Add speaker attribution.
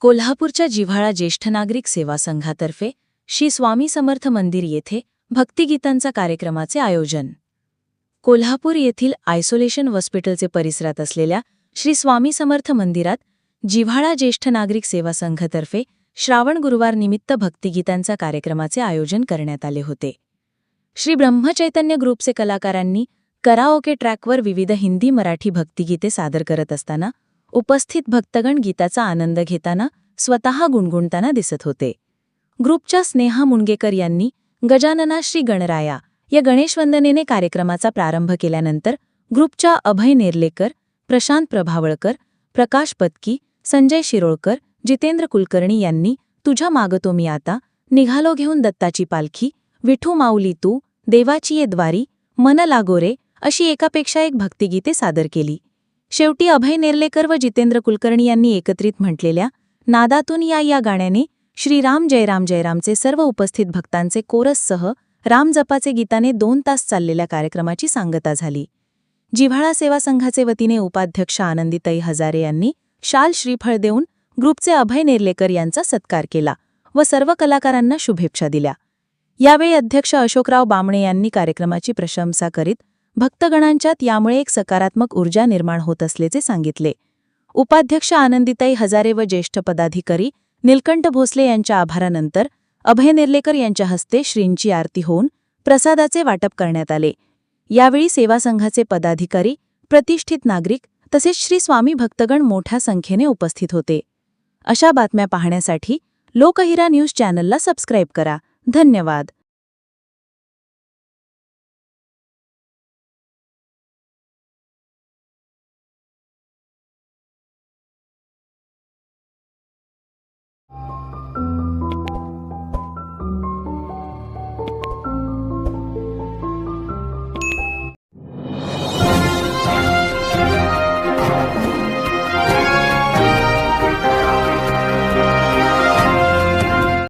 Speaker 1: कोल्हापूरच्या जिव्हाळा ज्येष्ठ नागरिक सेवा संघातर्फे श्री स्वामी समर्थ मंदिर येथे भक्तिगीतांचा कार्यक्रमाचे आयोजन. कोल्हापूर येथील आयसोलेशन हॉस्पिटलचे परिसरात असलेल्या श्री स्वामी समर्थ मंदिरात जिव्हाळा ज्येष्ठ नागरिक सेवा संघातर्फे श्रावण गुरुवार निमित्त भक्तिगीतांचा कार्यक्रमाचे आयोजन करण्यात आले होते. श्री ब्रह्मचैतन्य ग्रुपचे कलाकारांनी कराओके ट्रॅकवर विविध हिंदी मराठी भक्तिगीते सादर करत असताना उपस्थित भक्तगण गीताचा आनंद घेताना स्वतः गुणगुणताना दिसत होते. ग्रुपच्या स्नेहा मुणगेकर यांनी गजानना श्री गणराया या गणेशवंदनेने कार्यक्रमाचा प्रारंभ केल्यानंतर ग्रुपच्या अभय नेर्लेकर प्रशांत प्रभावळकर प्रकाश पत्की संजय शिरोळकर जितेंद्र कुलकर्णी यांनी तुझ्या मागतो मी आता निघालो घेऊन दत्ताची पालखी विठू माऊली तू देवाची ये द्वारी मन लागोरे अशी एकापेक्षा एक भक्तिगीते सादर केली. शेवटी अभय नेर्लेकर व जितेंद्र कुलकर्णी यांनी एकत्रित म्हटलेल्या नादातून या या गाण्याने श्रीराम जयराम जयरामचे सर्व उपस्थित भक्तांचे कोरससह रामजपाचे गीताने दोन तास चाललेल्या कार्यक्रमाची सांगता झाली. जिव्हाळा सेवा संघाचे वतीने उपाध्यक्ष आनंदीताई हजारे यांनी शाल श्रीफळ देऊन ग्रुपचे अभय नेर्लेकर यांचा सत्कार केला व सर्व कलाकारांना शुभेच्छा दिल्या. यावेळी अध्यक्ष अशोकराव बामणे यांनी कार्यक्रमाची प्रशंसा करीत भक्तगणांच्यात यामुळे एक सकारात्मक ऊर्जा निर्माण होत असल्याचे सांगितले. उपाध्यक्ष आनंदीताई हजारे व ज्येष्ठ पदाधिकारी निलकंठ भोसले यांच्या आभारानंतर अभय निर्लेकर यांच्या हस्ते श्रींची आरती होऊन प्रसादाचे वाटप करण्यात आले. यावेळी सेवा संघाचे पदाधिकारी प्रतिष्ठित नागरिक तसेच श्री स्वामी भक्तगण मोठ्या संख्येने उपस्थित होते. अशा बातम्या पाहण्यासाठी लोकहिरा न्यूज चॅनलला सबस्क्राईब करा. धन्यवाद.